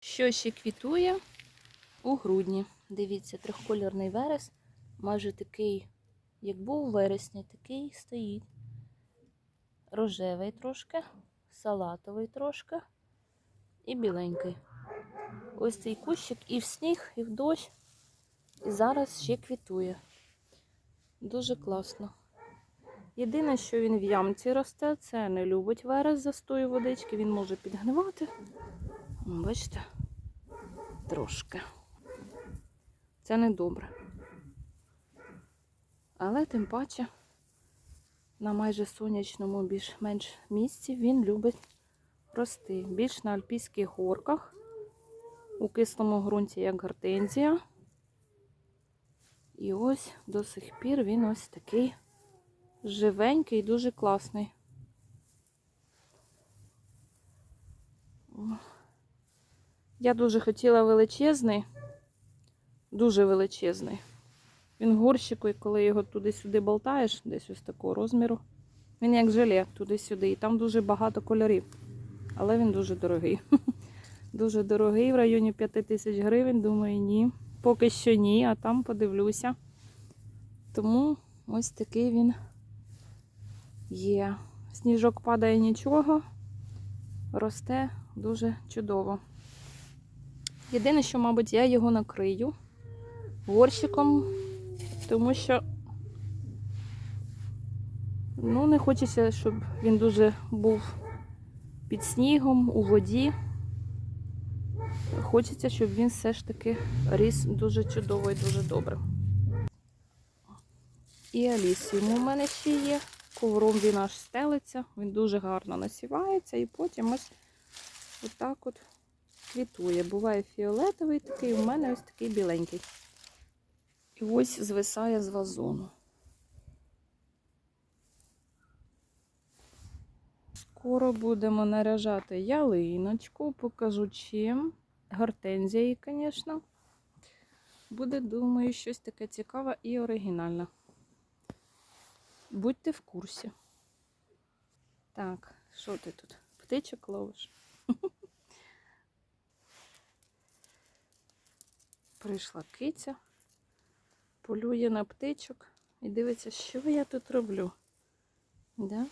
Що ще квітує у грудні. Дивіться, трьохкольорний верес, майже такий, як був у вересні, такий стоїть. Рожевий трошки, салатовий трошки і біленький. Ось цей кущик і в сніг, і в дощ. І зараз ще квітує. Дуже класно. Єдине, що він в ямці росте, це не любить верес застою водички, він може підгнивати. Бачите? Трошки. Це не добре. Але тим паче на майже сонячному більш-менш місці він любить рости. Більш на альпійських горках, у кислому ґрунті, як гортензія. І ось до сих пір він ось такий живенький, дуже класний. Я дуже хотіла величезний, дуже величезний. Він в горщику, і коли його туди-сюди болтаєш, десь ось такого розміру, він як желе туди-сюди. І там дуже багато кольорів. Але він дуже дорогий. Дуже дорогий в районі 5 тисяч гривень. Думаю, ні. Поки що ні, а там подивлюся. Тому ось такий він є. Сніжок падає нічого, росте дуже чудово. Єдине, що, мабуть, я його накрию горщиком, тому що ну, не хочеться, щоб він дуже був під снігом, у воді. Хочеться, щоб він все ж таки ріс дуже чудово і дуже добре. І алісіум у мене ще є. Ковром він аж стелиться, він дуже гарно насівається і потім ось отак от квітує. Буває фіолетовий такий, у мене ось такий біленький. І ось звисає з вазону. Скоро будемо наряжати ялиночку, покажу чим. Гортензії, звісно. Буде, думаю, щось таке цікаве і оригінальне. Будьте в курсі. Так, що ти тут? Птичок ловиш? Прийшла киця, полює на птичок і дивиться, що я тут роблю. Да?